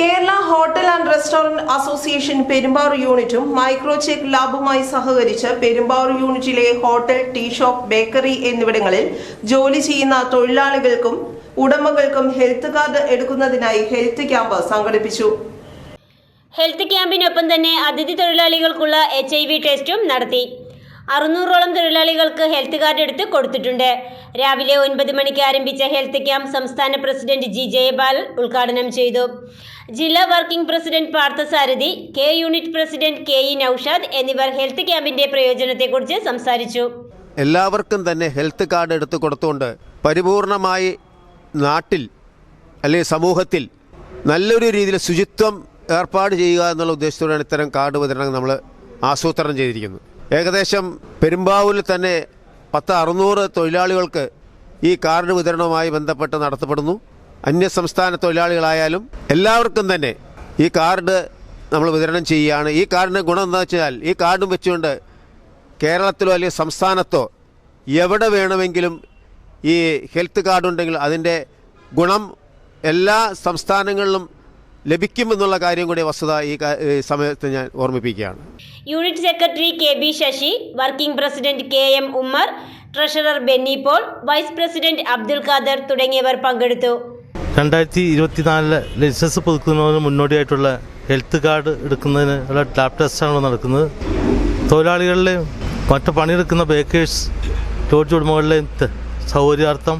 Kerala hotel and restaurant association Perumbavoor യൂണിറ്റും Microcheck ലാബുമായി സഹകരിച്ച് പെരുമ്പാവൂർ യൂണിറ്റിലെ ഹോട്ടൽ ടീ ഷോപ്പ് ബേക്കറി എന്നിവിടങ്ങളിൽ ജോലി ചെയ്യുന്ന തൊഴിലാളികൾക്കും ഉടമകൾക്കും ഹെൽത്ത് കാർഡ് എടുക്കുന്നതിനായി ഹെൽത്ത് ക്യാമ്പ് സംഘടിപ്പിച്ചു. ഹെൽത്ത് ക്യാമ്പിനൊപ്പം തന്നെ അതിഥി തൊഴിലാളികൾക്കുള്ള എച്ച് ടെസ്റ്റും നടത്തി. അറുന്നൂറോളം തൊഴിലാളികൾക്ക് ഹെൽത്ത് കാർഡ് എടുത്ത് കൊടുത്തിട്ടുണ്ട്. രാവിലെ ഒൻപത് മണിക്ക് ആരംഭിച്ച ഹെൽത്ത് ക്യാമ്പ് സംസ്ഥാന പ്രസിഡന്റ് ജി ജയപാൽ ഉദ്ഘാടനം ചെയ്തു. ജില്ലാ working president Parthasarathy K unit president K E Noushad എന്നിവർ ഹെൽത്ത് ക്യാമ്പിന്റെ പ്രയോജനത്തെക്കുറിച്ച് സംസാരിച്ചു. എല്ലാവർക്കും തന്നെ ഹെൽത്ത് കാർഡ് എടുത്തു കൊടുത്തുകൊണ്ട് പരിപൂർണമായി നാട്ടിൽ അല്ലെങ്കിൽ സമൂഹത്തിൽ നല്ലൊരു രീതിയിൽ ശുചിത്വം ഏർപ്പാട് ചെയ്യുക എന്നുള്ള ഉദ്ദേശത്തോടെയാണ് ഇത്തരം കാർഡ് വിതരണം നമ്മൾ ആസൂത്രണം ചെയ്തിരിക്കുന്നത്. ഏകദേശം പെരുമ്പാവൂരിൽ തന്നെ പത്ത് അറുന്നൂറ് തൊഴിലാളികൾക്ക് ഈ കാർഡ് വിതരണവുമായി ബന്ധപ്പെട്ട് നടത്തപ്പെടുന്നു. അന്യസംസ്ഥാന തൊഴിലാളികളായാലും എല്ലാവർക്കും തന്നെ ഈ കാർഡ് നമ്മൾ വിതരണം ചെയ്യുകയാണ്. ഈ കാർഡിന്റെ ഗുണം എന്താ വെച്ചാൽ ഈ കാർഡും വെച്ചുകൊണ്ട് കേരളത്തിലോ അല്ലെങ്കിൽ സംസ്ഥാനത്തോ എവിടെ വേണമെങ്കിലും ഈ ഹെൽത്ത് കാർഡ് ഉണ്ടെങ്കിൽ അതിന്റെ ഗുണം എല്ലാ സംസ്ഥാനങ്ങളിലും ലഭിക്കുമെന്നുള്ള കാര്യം കൂടി വസ്തുത ഈ സമയത്ത് ഞാൻ ഓർമ്മിപ്പിക്കുകയാണ്. Unit secretary K B Sasi working president K M Ummer treasurer Benny Paul vice president Abdul Khader തുടങ്ങിയവർ പങ്കെടുത്തു. രണ്ടായിരത്തി ഇരുപത്തിനാലിലെ ലൈസൻസ് പുതുക്കുന്നതിന് മുന്നോടിയായിട്ടുള്ള ഹെൽത്ത് കാർഡ് എടുക്കുന്നതിന് ഉള്ള ലാബ് ടെസ്റ്റാണ് നടക്കുന്നത്. തൊഴിലാളികളിലെയും മറ്റു പണിയെടുക്കുന്ന ബേക്കേഴ്സ് ലോഡ്ജ് ഉടമകളിലെയും സൗകര്യാർത്ഥം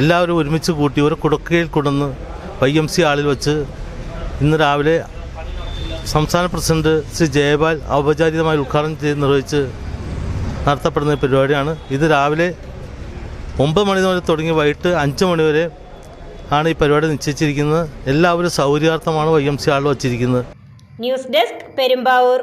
എല്ലാവരും ഒരുമിച്ച് കൂട്ടി ഒരു കുടക്കയിൽ കൊണ്ടുവന്ന് വൈ എം സി ആളിൽ വെച്ച് ഇന്ന് രാവിലെ സംസ്ഥാന പ്രസിഡന്റ് ശ്രീ ജയപാൽ ഔപചാരികമായി ഉദ്ഘാടനം ചെയ്ത് നിർവഹിച്ച് നടത്തപ്പെടുന്ന പരിപാടിയാണ്. ഇത് രാവിലെ ഒമ്പത് മണി മുതൽ തുടങ്ങി വൈകിട്ട് അഞ്ച് മണി വരെ ആണ് ഈ പരിപാടി നിശ്ചയിച്ചിരിക്കുന്നത്. എല്ലാവരും സൗകര്യാർത്ഥമാണ് വൈ എം സി ആളിൽ വച്ചിരിക്കുന്നത്. News desk Perumbavoor.